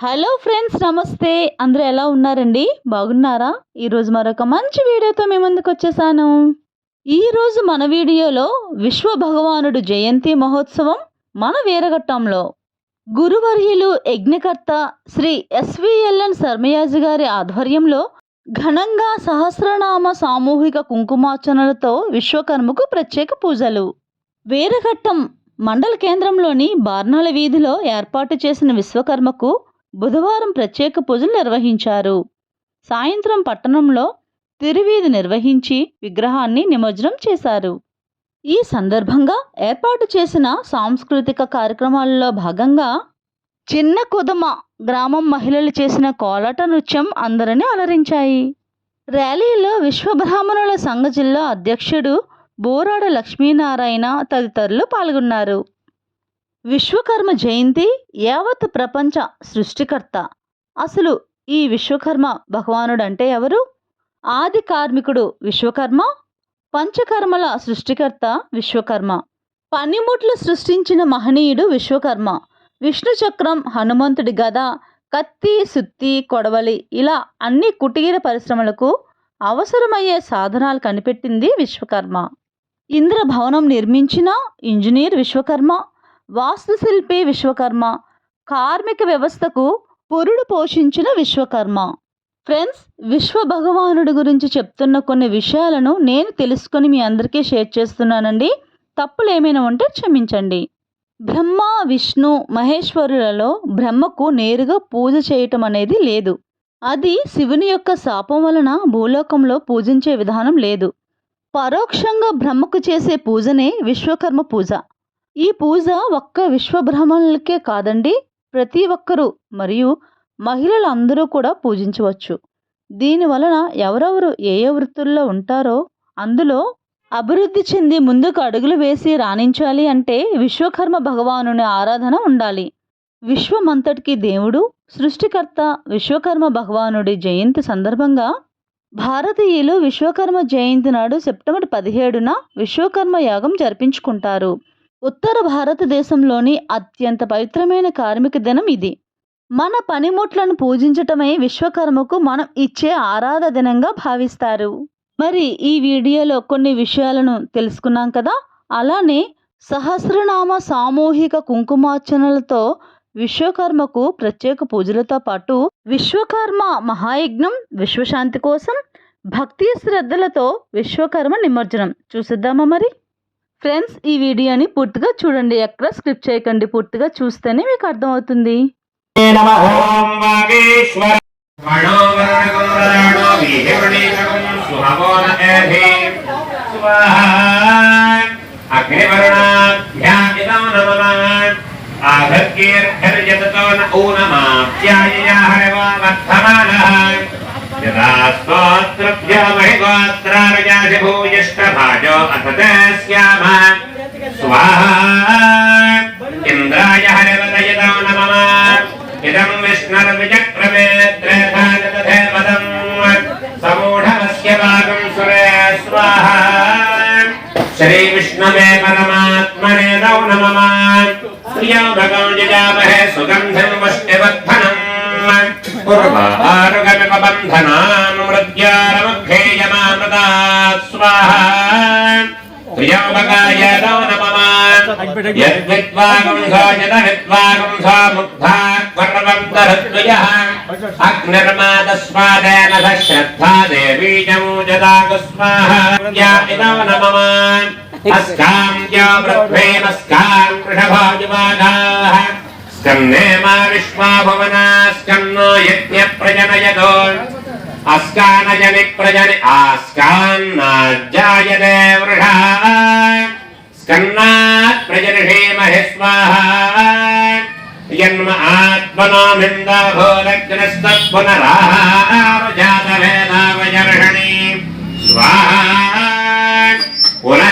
Hello friends నమస్తే. అందరూ ఎలా ఉన్నారండి? బాగున్నారా? ఈరోజు మరొక మంచి వీడియోతో మీ ముందుకు వచ్చేసాను. ఈరోజు మన వీడియోలో విశ్వ భగవానుడు జయంతి మహోత్సవం మన వీరఘట్టంలో. గురువర్యులు యజ్ఞకర్త శ్రీ ఎస్విఎల్ఎన్ శర్మయాజి గారి ఆధ్వర్యంలో ఘనంగా సహస్రనామ సామూహిక కుంకుమార్చనలతో విశ్వకర్మకు ప్రత్యేక పూజలు. వీరఘట్టం మండల కేంద్రంలోని బార్నాల వీధిలో ఏర్పాటు చేసిన విశ్వకర్మకు బుధవారం ప్రత్యేక పూజలు నిర్వహించారు. సాయంత్రం పట్టణంలో తిరువీధి నిర్వహించి విగ్రహాన్ని నిమజ్జనం చేశారు. ఈ సందర్భంగా ఏర్పాటు చేసిన సాంస్కృతిక కార్యక్రమాల్లో భాగంగా చిన్న కుదమ గ్రామం మహిళలు చేసిన కోలాట నృత్యం అందరినీ అలరించాయి. ర్యాలీలో విశ్వబ్రాహ్మణుల సంఘ జిల్లా అధ్యక్షుడు బోరాడ లక్ష్మీనారాయణ తదితరులు పాల్గొన్నారు. విశ్వకర్మ జయంతి యావత్ ప్రపంచ సృష్టికర్త. అసలు ఈ విశ్వకర్మ భగవానుడు అంటే ఎవరు? ఆది కార్మికుడు విశ్వకర్మ పంచకర్మల సృష్టికర్త విశ్వకర్మ పనిముట్లు సృష్టించిన మహనీయుడు విశ్వకర్మ విష్ణు చక్రం హనుమంతుడి గద కత్తి సుత్తి కొడవలి ఇలా అన్ని కుటీర పరిశ్రమలకు అవసరమయ్యే సాధనాలు కనిపెట్టింది విశ్వకర్మ. ఇంద్ర భవనం నిర్మించిన ఇంజనీర్ విశ్వకర్మ వాస్తుశిల్పి విశ్వకర్మ. కార్మిక వ్యవస్థకు పురుడు పోషించిన విశ్వకర్మ. ఫ్రెండ్స్ విశ్వ భగవానుడి గురించి చెప్తున్న కొన్ని విషయాలను నేను తెలుసుకొని మీ అందరికీ షేర్ చేస్తున్నానండి. తప్పులు ఏమైనా ఉంటే క్షమించండి. బ్రహ్మ విష్ణు మహేశ్వరులలో బ్రహ్మకు నేరుగా పూజ చేయటం అనేది లేదు. అది శివుని యొక్క శాపం వలన భూలోకంలో పూజించే విధానం లేదు. పరోక్షంగా బ్రహ్మకు చేసే పూజనే విశ్వకర్మ పూజ. ఈ పూజ ఒక్క విశ్వబ్రహ్మణులకే కాదండి ప్రతి ఒక్కరూ మరియు మహిళలు అందరూ కూడా పూజించవచ్చు. దీని వలన ఎవరెవరు ఏ ఏ వృత్తుల్లో ఉంటారో అందులో అభివృద్ధి చెంది ముందుకు అడుగులు వేసి రాణించాలి అంటే విశ్వకర్మ భగవానుని ఆరాధన ఉండాలి. విశ్వమంతటికి దేవుడు సృష్టికర్త విశ్వకర్మ భగవానుడి జయంతి సందర్భంగా భారతీయులు విశ్వకర్మ జయంతి నాడు సెప్టెంబర్ పదిహేడున విశ్వకర్మ యాగం జరిపించుకుంటారు. ఉత్తర భారతదేశంలోని అత్యంత పవిత్రమైన కార్మిక దినం ఇది. మన పనిముట్లను పూజించటమే విశ్వకర్మకు మనం ఇచ్చే ఆరాధ దినంగా భావిస్తారు. మరి ఈ వీడియోలో కొన్ని విషయాలను తెలుసుకున్నాం కదా? అలానే సహస్రనామ సామూహిక కుంకుమార్చనలతో విశ్వకర్మకు ప్రత్యేక పూజలతో పాటు విశ్వకర్మ మహాయజ్ఞం విశ్వశాంతి కోసం భక్తి శ్రద్ధలతో విశ్వకర్మ నిమజ్జనం. చూసిద్దామా మరి? ఫ్రెండ్స్ ఈ వీడియోని పూర్తిగా చూడండి. ఎక్కడ స్క్రిప్ట్ చేయకండి. పూర్తిగా చూస్తేనే మీకు అర్థమవుతుంది. नमः यदा स्तोत्रभ्यो महिगोत्रारजाधिभूयिष्टभाजो अथ ते स्वाहा। इन्द्राय हरिवदयदौ नमः। इदं विष्णुर्विचक्रमे त्रेधा दधे पदम् समूढमस्य भागं श्रीविष्णवे परमात्मने नौ नमः। प्रियो भगौ यजामहे सुगन्धं वष्टिवर्धनम्। కుర్వారుగమిపబంధనానుమృత్యారమధ్యేయమామృతా స్వాహా త్రియోపకాయ నో నమమాన్ యద్విద్వాగుంసోజన విద్వాగుంసో ముగ్ధా క్వర్వంతరద్వయః అగ్నిర్మాదస్వాదేన శ్రద్ధా దేవీ జమూజదాగు స్వాహా యా ఇదో నమమాన్ అస్కాం యో వృద్ధేన స్కాం వృషభో యువాగాః స్కందే మా విశ్వాభవనాస్కన్నో యజ్ఞ ప్రజనయదో అస్కానజని ప్రజని ఆస్కాన్నాజాయదే వృష స్కన్నాత్ ప్రజనిషేమహి స్వాహా యన్మ ఆత్మనో మిందాభోరగ్నస్తత్పునరారుజాతవేదావజర్షణి స్వాహా పునః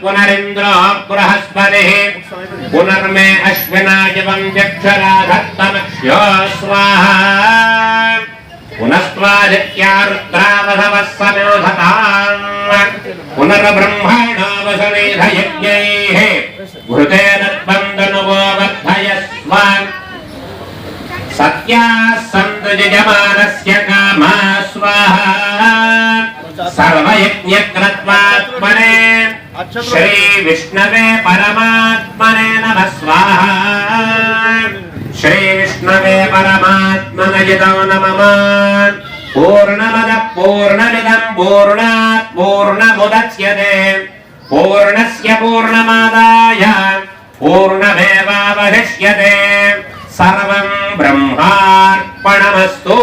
पुनरिन्द्रो बृहस्पतिः पुनर्मे अश्विनायवं चक्षराधत्तमक्ष्यो स्वाहा। पुनस्त्वादित्या रुद्रावधवः समोधताम् पुनर्ब्रह्माणो वसुमेधयज्ञैः घृतेन स्वाहा। सर्वयज्ञकृत्वात्मने श्रीविष्णवे परमात्मने नमः स्वाहा श्रीविष्णवे परमात्मनयितो नमः पूर्णमदः पूर्णमिदम् पूर्णात् पूर्णमुदच्यते पूर्णस्य पूर्णमादाय पूर्णमेवावशिष्यते सर्वम् ब्रह्मार्पणमस्तु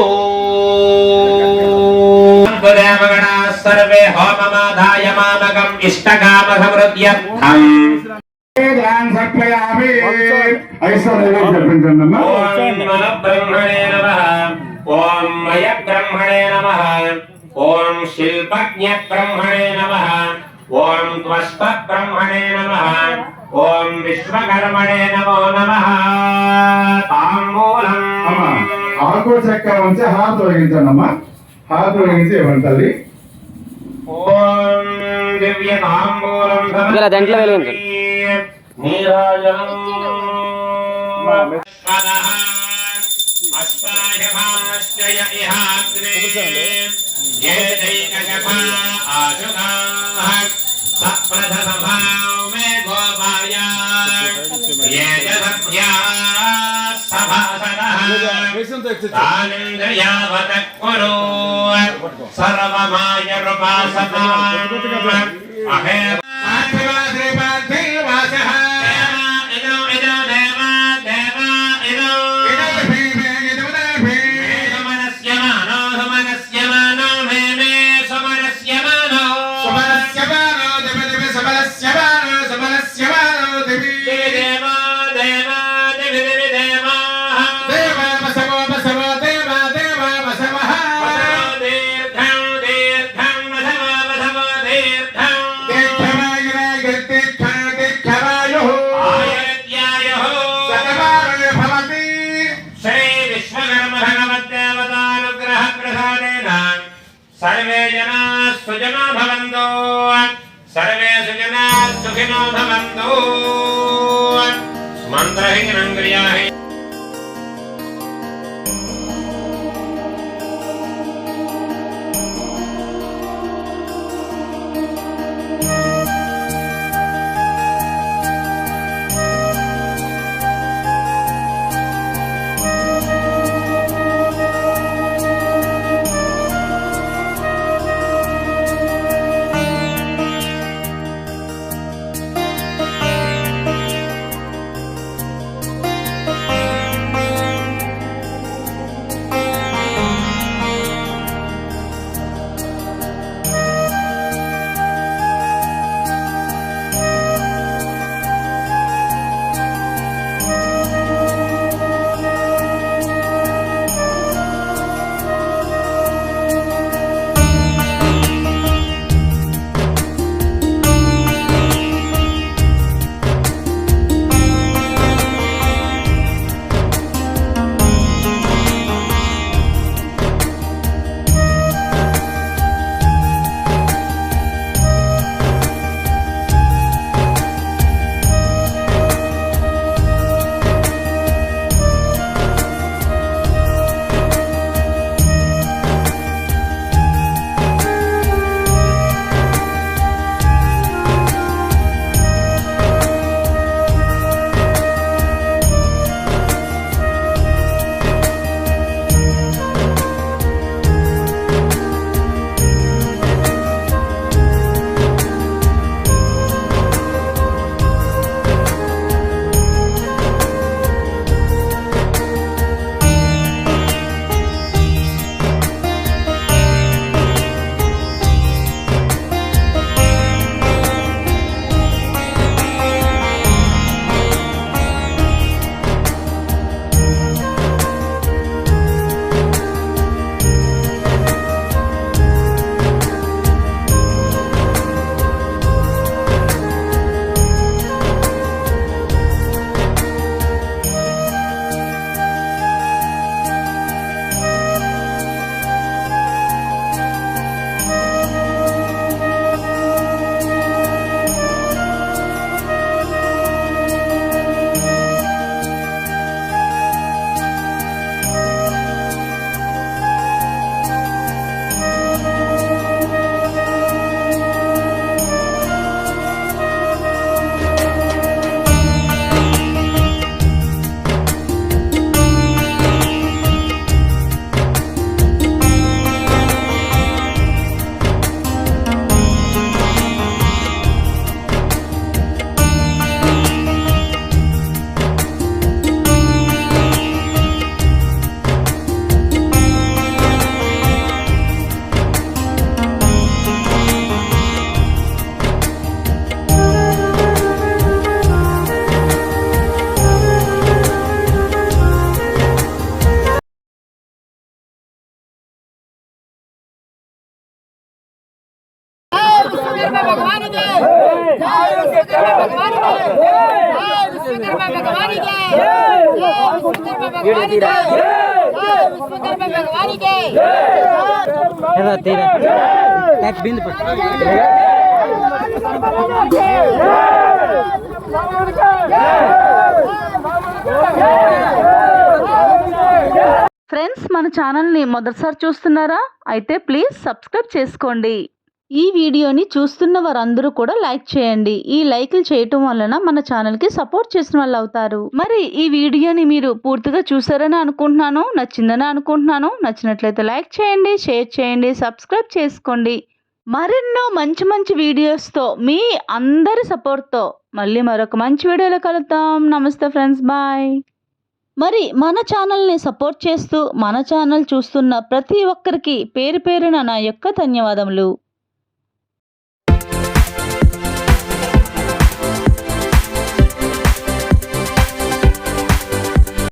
నమ బ్రహ్మణే నమ. ఓం మయ బ్రహ్మణే నమ. ఓం శిల్పజ్ఞ బ్రహ్మణే నమ. ఓం త్వష్ట బ్రహ్మణే నమ. ఓం విశ్వకర్మణే నమో నమ. తాంబూలం అమ్మా ఆకు చెక్క ఉంచి హాత్ తొలగించండి అమ్మా హాత్ తొలగించి ఇవ్వండి తల్లి. ఓం ఇలా దాంట్లో ఇహాగ్రే. ఏ దైకశఫా ఆశుగాః సప్రథసభాం మే Tan el día de ropa. సుజనో భవంతు సర్వే సుజనా సుఖినో భవంతు మంత్రహీనం క్రియాహీ విశ్వకర్మ భగవానికి జై విశ్వకర్మ భగవానికి జై విశ్వకర్మ భగవానికి ఏదో తీరా. ట్యాక్ బిందు పట్టు. ఫ్రెండ్స్ మన ఛానల్ని మొదటిసారి చూస్తున్నారా? అయితే ప్లీజ్ సబ్స్క్రైబ్ చేసుకోండి. ఈ వీడియోని చూస్తున్న వారందరూ కూడా లైక్ చేయండి. ఈ లైక్లు చేయటం వలన మన ఛానల్కి సపోర్ట్ చేసిన వాళ్ళు అవుతారు. మరి ఈ వీడియోని మీరు పూర్తిగా చూసారని అనుకుంటున్నాను. నచ్చిందని అనుకుంటున్నాను. నచ్చినట్లయితే లైక్ చేయండి షేర్ చేయండి సబ్స్క్రైబ్ చేసుకోండి. మరెన్నో మంచి మంచి వీడియోస్తో మీ అందరి సపోర్ట్తో మళ్ళీ మరొక మంచి వీడియోలో కలుద్దాం. నమస్తే ఫ్రెండ్స్ బాయ్. మరి మన ఛానల్ని సపోర్ట్ చేస్తూ మన ఛానల్ చూస్తున్న ప్రతి ఒక్కరికి పేరు పేరున నా యొక్క ధన్యవాదములు.